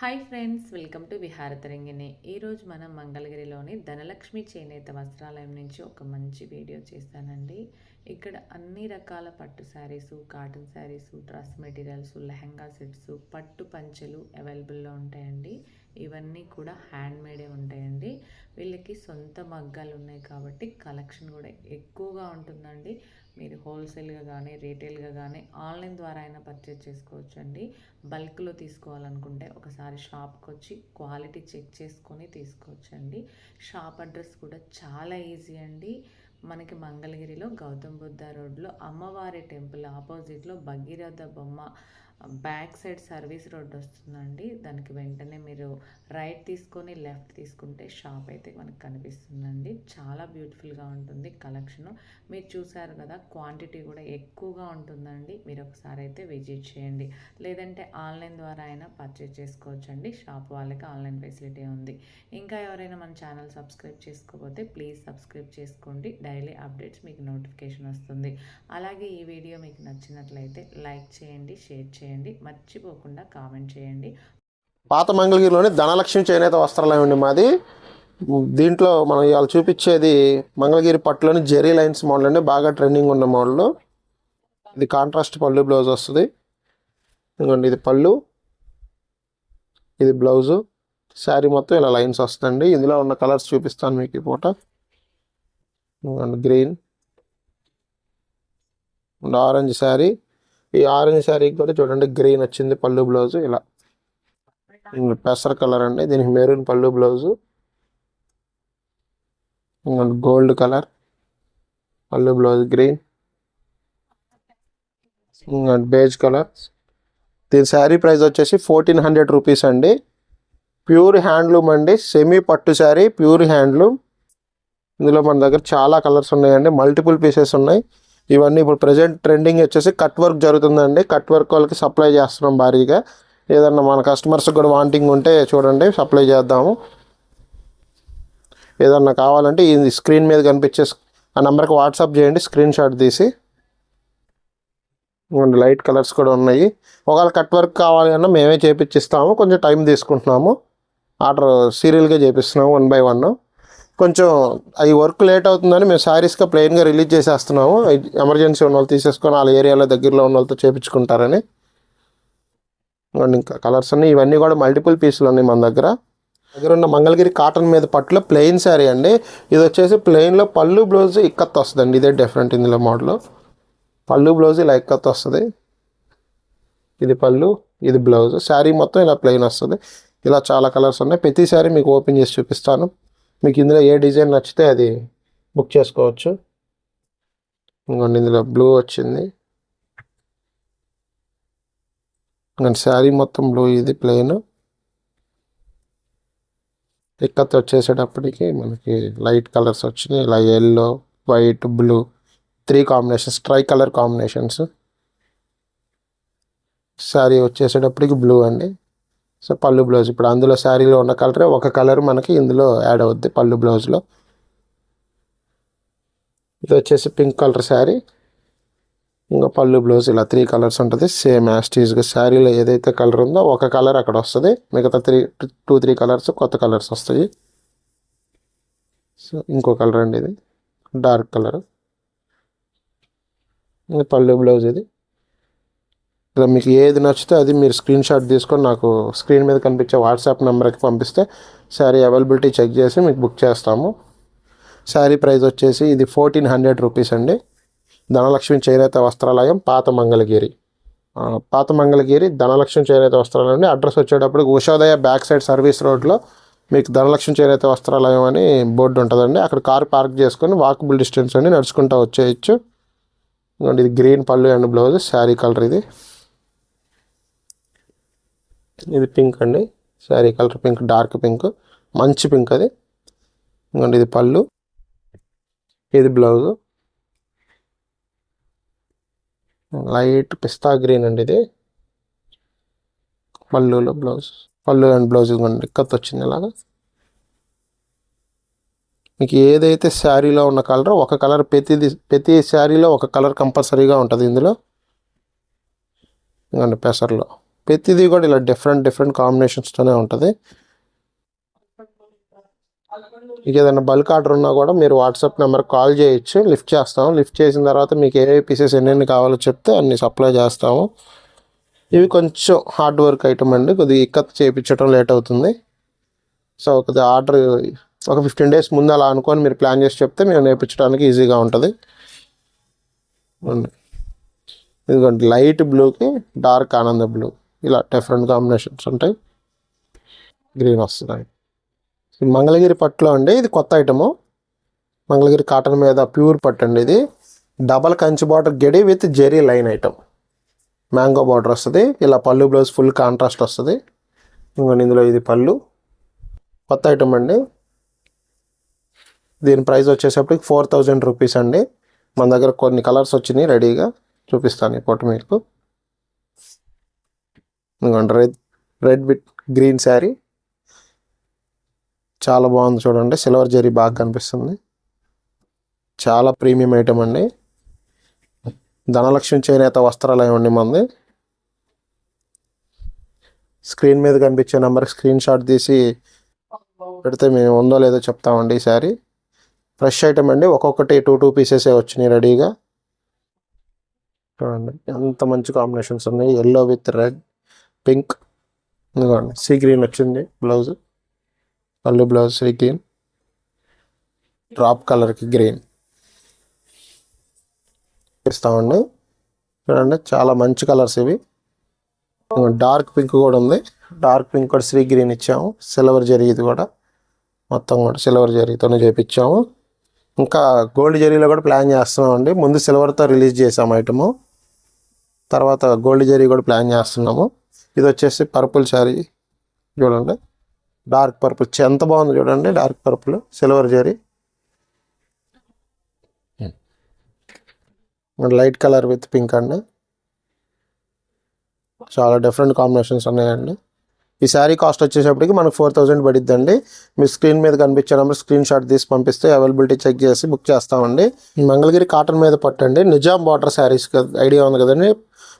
Hi friends welcome to Viharatarangini. ఈరోజు మనం మంగళగిరిలోని ధనలక్ష్మి చేనేత వస్త్రాలయం నుంచి ఒక మంచి వీడియో చేశానండి ఇక్కడ అన్ని రకాల పట్టు saris cotton saris dress materials lehenga sets పట్టు పంచెలు అవైలబుల్లో ఉంటాయండి. ఇవన్నీ కూడా హ్యాండ్ మేడే ఉంటాయండి. వీళ్ళకి సొంత మగ్గాలు ఉన్నాయి కాబట్టి కలెక్షన్ కూడా ఎక్కువగా ఉంటుందండి. మీరు హోల్సేల్గా కానీ రీటైల్గా కానీ ఆన్లైన్ ద్వారా అయినా పర్చేజ్ చేసుకోవచ్చు అండి బల్క్లో తీసుకోవాలనుకుంటే ఒకసారి షాప్కి వచ్చి క్వాలిటీ చెక్ చేసుకొని తీసుకోవచ్చండి. షాప్ అడ్రస్ కూడా చాలా ఈజీ అండి. మనకి మంగళగిరిలో గౌతమ్ బుద్ధ రోడ్లో అమ్మవారి టెంపుల్ ఆపోజిట్లో భగీరథ బొమ్మ బ్యాక్ సైడ్ సర్వీస్ రోడ్ వస్తుందండి. దానికి వెంటనే మీరు రైట్ తీసుకొని లెఫ్ట్ తీసుకుంటే షాప్ అయితే మనకు కనిపిస్తుందండి. చాలా బ్యూటిఫుల్గా ఉంటుంది కలెక్షన్. మీరు చూసారు కదా క్వాంటిటీ కూడా ఎక్కువగా ఉంటుందండి. మీరు ఒకసారి అయితే విజిట్ చేయండి. లేదంటే ఆన్లైన్ ద్వారా అయినా పర్చేజ్ చేసుకోవచ్చండి. షాప్ వాళ్ళకి ఆన్లైన్ ఫెసిలిటీ ఉంది. ఇంకా ఎవరైనా మన ఛానల్ సబ్స్క్రైబ్ చేసుకోకపోతే ప్లీజ్ సబ్స్క్రైబ్ చేసుకోండి. డైలీ అప్డేట్స్ మీకు నోటిఫికేషన్ వస్తుంది. అలాగే ఈ వీడియో మీకు నచ్చినట్లయితే లైక్ చేయండి షేర్ చేయండి. మర్చిపోకుండా కామెంట్ చేయండి. పాత మంగళగిరిలోని ధనలక్ష్మి చేనేత వస్త్రాలయం అండి మాది? దీంట్లో మనం ఇవాళ చూపించేది మంగళగిరి పట్టులోని జెరీ లైన్స్ మోడల్ అండి బాగా ట్రెండింగ్ ఉన్న మోడల్ ఇది కాంట్రాస్ట్ పళ్ళు బ్లౌజ్ వస్తుంది. ఇదిగోండి ఇది పళ్ళు. ఇది బ్లౌజు శారీ మొత్తం ఇలా లైన్స్ వస్తుందండి. ఇందులో ఉన్న కలర్స్ చూపిస్తాను మీకు ఈ పూట. Green orange sari. ఈ ఆరెంజ్ శారీకి కూడా చూడండి గ్రీన్ వచ్చింది పళ్ళు బ్లౌజ్ ఇలా. పెసర కలర్ అండి దీనికి మెరూన్ పళ్ళు బ్లౌజు. గోల్డ్ కలర్ పళ్ళు బ్లౌజ్ గ్రీన్. Beige colour. దీని శారీ ప్రైస్ వచ్చేసి ఫోర్టీన్ హండ్రెడ్ రూపీస్ అండి. ప్యూర్ హ్యాండ్లూమ్ అండి సెమీ పట్టు శారీ ప్యూర్ హ్యాండ్లూమ్. ఇందులో మన దగ్గర చాలా కలర్స్ ఉన్నాయండి మల్టిపుల్ పీసెస్ ఉన్నాయి. ఇవన్నీ ఇప్పుడు ప్రజెంట్ ట్రెండింగ్ వచ్చేసి కట్ వర్క్ జరుగుతుందండి. కట్ వర్క్ వాళ్ళకి సప్లై చేస్తున్నాం భారీగా. ఏదన్నా మన కస్టమర్స్ కూడా వాంటింగ్ ఉంటే చూడండి సప్లై చేద్దాము. ఏదన్నా కావాలంటే ఈ స్క్రీన్ మీద కనిపించే ఆ నెంబర్కి వాట్సాప్ చేయండి స్క్రీన్ షాట్ తీసి. లైట్ కలర్స్ కూడా ఉన్నాయి. ఒకవేళ కట్ వర్క్ కావాలి అన్నా మేమే చేపించిస్తాము కొంచెం టైం తీసుకుంటున్నాము. ఆర్డర్ సీరియల్గా చేపిస్తున్నాము వన్ బై వన్ కొంచెం అవి వర్క్ లేట్ అవుతుందని మేము శారీస్గా ప్లెయిన్గా రిలీజ్ చేసేస్తున్నాము. ఎమర్జెన్సీ ఉన్న వాళ్ళు తీసేసుకొని వాళ్ళ ఏరియాలో దగ్గరలో ఉన్న వాళ్ళతో చేపించుకుంటారని ఇంకా కలర్స్ అన్నీ ఇవన్నీ కూడా మల్టిపుల్ పీసులు ఉన్నాయి మన దగ్గర. దగ్గర ఉన్న మంగళగిరి కాటన్ మీద పట్టులో ప్లెయిన్ శారీ అండి. ఇది వచ్చేసి ప్లెయిన్లో పళ్ళు బ్లౌజ్ ఇక్కత్ వస్తుందండి. ఇదే డిఫరెంట్ ఇందులో మోడల్. పళ్ళు బ్లౌజ్ ఇలా ఇక్కత్ వస్తుంది. ఇది పళ్ళు ఇది బ్లౌజ్. శారీ మొత్తం ఇలా ప్లెయిన్ వస్తుంది. ఇలా చాలా కలర్స్ ఉన్నాయి. ప్రతి శారీ మీకు ఓపెన్ చేసి చూపిస్తాను. మీకు ఇందులో ఏ డిజైన్ నచ్చితే అది బుక్ చేసుకోవచ్చు. ఇంకోండి ఇందులో బ్లూ వచ్చింది. ఇంకోండి శారీ మొత్తం బ్లూ ఇది ప్లెయిన్. ఇక్కత్ వచ్చేసేటప్పటికి మనకి లైట్ కలర్స్ వచ్చినాయి. ఇలా yellow white blue three combinations try colour combinations. Sari వచ్చేసేటప్పటికి బ్లూ అండి. సో పళ్ళు బ్లౌజ్. ఇప్పుడు అందులో శారీలో ఉన్న కలరే ఒక కలర్ మనకి ఇందులో యాడ్ అవుద్ది పళ్ళు బ్లౌజ్లో. ఇది వచ్చేసి పింక్ కలర్ శారీ. ఇంకా పళ్ళు బ్లౌజ్ ఇలా త్రీ కలర్స్ ఉంటుంది. సేమ్ యాస్టీజ్గా శారీలో ఏదైతే కలర్ ఉందో ఒక కలర్ అక్కడ వస్తుంది. మిగతా త్రీ టూ త్రీ కలర్స్ కొత్త కలర్స్ వస్తాయి. సో ఇంకో కలర్ అండి ఇది. Dark colour. ఇది పళ్ళు బ్లౌజ్ ఇది. ఇలా మీకు ఏది నచ్చితే అది మీరు స్క్రీన్ షాట్ తీసుకొని నాకు స్క్రీన్ మీద కనిపించే వాట్సాప్ నెంబర్కి పంపిస్తే శారీ అవైలబిలిటీ చెక్ చేసి మీకు బుక్ చేస్తాము. శారీ ప్రైస్ వచ్చేసి ఇది ఫోర్టీన్ హండ్రెడ్ రూపీస్ అండి. ధనలక్ష్మి చేనేత వస్త్రాలయం పాత మంగళగిరి. పాత మంగళగిరి ధనలక్ష్మి చేనేత వస్త్రాలయం అండి. అడ్రస్ వచ్చేటప్పుడు ఉషోదయ బ్యాక్ సైడ్ సర్వీస్ రోడ్లో మీకు ధనలక్ష్మి చేనేత వస్త్రాలయం అని బోర్డు ఉంటుందండి. అక్కడ కార్ పార్క్ చేసుకొని వాకబుల్ డిస్టెన్స్ అండి. నడుచుకుంటూ వచ్చేయచ్చు. ఇది గ్రీన్ పళ్ళు అండ్ బ్లౌజ్ శారీ కలర్ ఇది. ఇది పింక్ అండి. Sari colour pink dark pink మంచి పింక్ అది. ఇంకోండి ఇది పళ్ళు. ఇది బ్లౌజ్ లైట్ పిస్తా గ్రీన్ అండి ఇది. పళ్ళులో బ్లౌజ్ పళ్ళు అండ్ బ్లౌజ్ ఇదిగోండి కత్ వచ్చింది ఇలాగా. మీకు ఏదైతే శారీలో ఉన్న కలర్ ఒక కలర్ ప్రతిది ప్రతి శారీలో ఒక కలర్ కంపల్సరీగా ఉంటుంది ఇందులో. ఇంకండి పెసర్లో. ప్రతిదీ కూడా ఇలా డిఫరెంట్ డిఫరెంట్ కాంబినేషన్స్తోనే ఉంటుంది. మీకు ఏదైనా బల్క్ ఆర్డర్ ఉన్నా కూడా మీరు వాట్సాప్ నెంబర్ కాల్ చేయొచ్చు లిఫ్ట్ చేస్తాము. లిఫ్ట్ చేసిన తర్వాత మీకు ఏ పీసెస్ ఎన్నెన్ని కావాలో చెప్తే అన్ని సప్లై చేస్తాము. ఇవి కొంచెం హార్డ్ వర్క్ ఐటమ్ అండి. కొద్దిగా ఇక్కత్ చేయించడం లేట్ అవుతుంది. సో కొద్దిగా ఆర్డర్ ఒక ఫిఫ్టీన్ డేస్ ముందు అలా అనుకొని మీరు ప్లాన్ చేసి చెప్తే మేము నేర్పించడానికి ఈజీగా ఉంటుంది. ఇదిగోండి లైట్ బ్లూకి డార్క్ ఆనంద బ్లూ ఇలా డిఫరెంట్ కాంబినేషన్స్ ఉంటాయి. గ్రీన్ వస్తున్నాయి. మంగళగిరి పట్టులో అండి ఇది కొత్త ఐటము మంగళగిరి కాటన్ మీద ప్యూర్ పట్టు అండి ఇది. Double Kanchi border గెడి with zari line item mango border వస్తుంది. ఇలా పళ్ళు బ్లౌజ్ ఫుల్ కాంట్రాస్ట్ వస్తుంది. ఇంకొన్ని ఇందులో ఇది పళ్ళు. కొత్త ఐటమ్ అండి. దీని ప్రైస్ వచ్చేసప్పటికి ఫోర్ థౌజండ్ రూపీస్ అండి. మన దగ్గర కొన్ని కలర్స్ వచ్చినాయి రెడీగా చూపిస్తాను ఈ మీకు. ఇదిగోండి red red with green sari. చాలా బాగుంది చూడండి సిల్వర్ జరీ బాగా కనిపిస్తుంది. చాలా ప్రీమియం ఐటమ్ అండి. ధనలక్ష్మి చేనేత వస్త్రాలయం అండి మంది. స్క్రీన్ మీద కనిపించే నెంబర్కి స్క్రీన్ షాట్ తీసి పెడితే మేము ఉందో లేదో చెప్తామండి ఈ శారీ. ఫ్రెష్ ఐటమ్ అండి ఒక్కొక్కటి టూ టూ పీసెసే వచ్చినాయి రెడీగా. చూడండి ఎంత మంచి కాంబినేషన్స్ ఉన్నాయి. Yellow with red pink. ఇదిగోండి సీ గ్రీన్ వచ్చింది బ్లౌజ్. పళ్ళు బ్లౌజ్ సీ గ్రీన్. డ్రాప్ కలర్కి గ్రీన్. ఇస్తామండి చూడండి చాలా మంచి కలర్స్ ఇవి. డార్క్ పింక్ కూడా ఉంది. డార్క్ పింక్ కూడా శ్రీ గ్రీన్ ఇచ్చాము. సిల్వర్ జరీ ఇది కూడా. మొత్తం కూడా సిల్వర్ జరీతోనే చేపించాము ఇంకా గోల్డ్ జరీలో కూడా ప్లాన్ చేస్తున్నామండి. ముందు సిల్వర్తో రిలీజ్ చేసాము ఐటము. తర్వాత గోల్డ్ జరీ కూడా ప్లాన్ చేస్తున్నాము. ఇది వచ్చేసి పర్పుల్ శారీ చూడండి. Dark purple. ఎంత బాగుంది చూడండి. Dark purple silver zari. Light colour with pink అండి. చాలా డిఫరెంట్ కాంబినేషన్స్ ఉన్నాయండి. ఈ శారీ కాస్ట్ వచ్చేటప్పటికి మనకు ఫోర్ థౌజండ్ పడిద్దండి. మీ స్క్రీన్ మీద కనిపించే నెంబర్ స్క్రీన్ షాట్ తీసి పంపిస్తే అవైలబిలిటీ చెక్ చేసి బుక్ చేస్తామండి. మంగళగిరి కాటన్ మీద పట్టండి. నిజాం బార్డర్ శారీస్ ఐడియా ఉంది కదండి.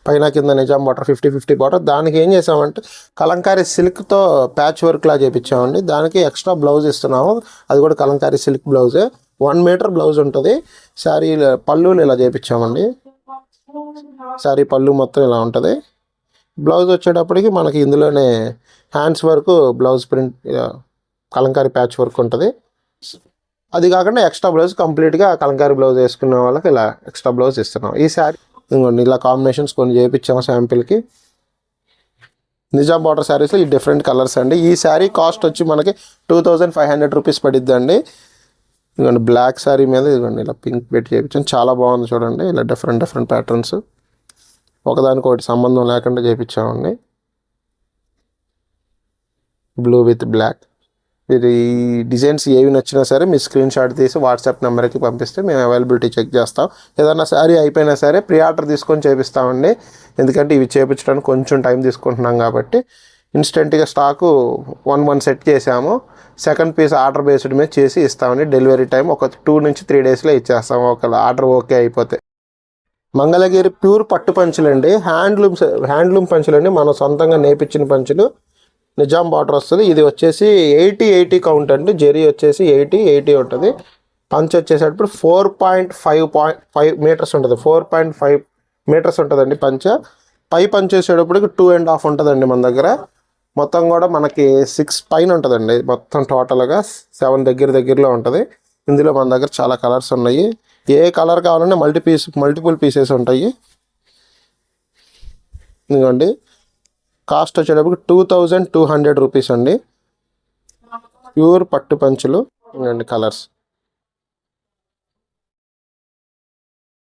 పైన కింద Nizam border fifty fifty border. దానికి ఏం చేసామంటే కలంకారీ సిల్క్తో ప్యాచ్ వర్క్ లా చేపించామండి. దానికి ఎక్స్ట్రా బ్లౌజ్ ఇస్తున్నాము. అది కూడా కలంకారీ సిల్క్ బ్లౌజే వన్ మీటర్ బ్లౌజ్ ఉంటుంది. శారీ పళ్ళులు ఇలా చేపించామండి. శారీ పళ్ళు మొత్తం ఇలా ఉంటుంది. బ్లౌజ్ వచ్చేటప్పటికి మనకి ఇందులోనే హ్యాండ్స్ వరకు blouse print Kalamkari patch work ఉంటుంది. అది కాకుండా ఎక్స్ట్రా బ్లౌజ్ కంప్లీట్గా కలంకారీ బ్లౌజ్ వేసుకున్న వాళ్ళకి ఇలా ఎక్స్ట్రా బ్లౌజ్ ఇస్తున్నాం. ఈ శారీ ఇంకోండి ఇలా కాంబినేషన్స్ కొన్ని చేయించాము శాంపిల్కి. నిజాం బార్డర్ శారీస్లో ఈ డిఫరెంట్ కలర్స్ అండి. ఈ శారీ కాస్ట్ వచ్చి మనకి two thousand five hundred rupees పడిద్ది అండి ఇదిగోండి బ్లాక్ శారీ మీద ఇదిగోండి ఇలా పింక్ పెట్టి చేయించాను చాలా బాగుంది చూడండి ఇలా డిఫరెంట్ డిఫరెంట్ ప్యాటర్న్స్. ఒకదానికి ఒకటి సంబంధం లేకుండా చేయించామండి బ్లూ విత్ బ్లాక్ మీరు ఈ డిజైన్స్ ఏవి నచ్చినా సరే మీ స్క్రీన్ షాట్ తీసి వాట్సాప్ నెంబర్కి పంపిస్తే మేము అవైలబిలిటీ చెక్ చేస్తాం. ఏదన్నా శారీ అయిపోయినా సరే ప్రీ ఆర్డర్ తీసుకొని చేపిస్తామండి. ఎందుకంటే ఇవి చేపించడానికి కొంచెం టైం తీసుకుంటున్నాం కాబట్టి ఇన్స్టెంట్గా స్టాకు వన్ వన్ సెట్ చేసాము. సెకండ్ పీస్ ఆర్డర్ బేస్డ్ మీద చేసి ఇస్తామండి. డెలివరీ టైం ఒక టూ నుంచి త్రీ డేస్లో ఇచ్చేస్తాము ఒక ఆర్డర్ ఓకే అయిపోతే. మంగళగిరి ప్యూర్ పట్టు పంచులండి. Handloom handloom పంచులండి. మనం సొంతంగా నేపించిన పంచులు. నిజాం బార్డర్ వస్తుంది. ఇది వచ్చేసి ఎయిటీ ఎయిటీ కౌంట్ అండి. జెరీ వచ్చేసి ఎయిటీ ఎయిటీ ఉంటుంది. పంచ్ వచ్చేసేటప్పుడు four point five point five metres ఉంటుంది. ఫోర్ పాయింట్ ఫైవ్ మీటర్స్ ఉంటుందండి పంచ. పై పంచ్ వేసేటప్పటికి టూ అండ్ హాఫ్ ఉంటుందండి మన దగ్గర. మొత్తం కూడా మనకి సిక్స్ పైన ఉంటుందండి. మొత్తం టోటల్గా సెవెన్ దగ్గర దగ్గరలో ఉంటుంది. ఇందులో మన దగ్గర చాలా కలర్స్ ఉన్నాయి. ఏ కలర్ కావాలన్నా మల్టీ పీస్ మల్టిపుల్ పీసెస్ ఉంటాయి. ఎందుకండి కాస్ట్ వచ్చేటప్పుడు two thousand two hundred rupees అండి. ప్యూర్ పట్టు పంచులు. ఇదిగోండి కలర్స్.